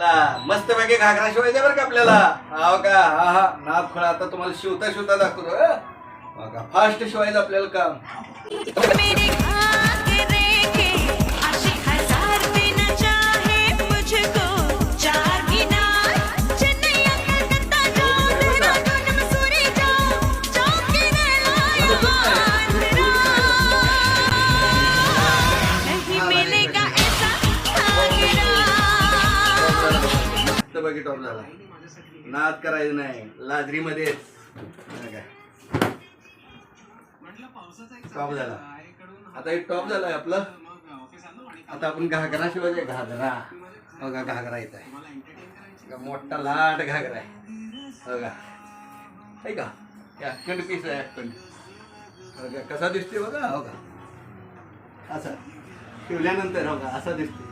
मस्त पैकी घागरा शिवायचा बरं का आपल्याला. हा हो का? हा हा. नाद खोळा आता तुम्हाला शिवता शिवता दाखवतो फास्ट शिवायचं आपल्याला काम. टॉप झाला नाद करायचं नाही. लाजरी मध्ये टॉप झाला. आता एक टॉप झालाय आपलं. आता आपण घागरा शिवायचा घागरा. बघा घागरा येत आहे. मोठा लाट घागरा आहे. बघा आहे का? अखंड पीस आहे अखंड. बघा कसा दिसते बघा? हो का? असा. शिवल्यानंतर हो का? असा दिसते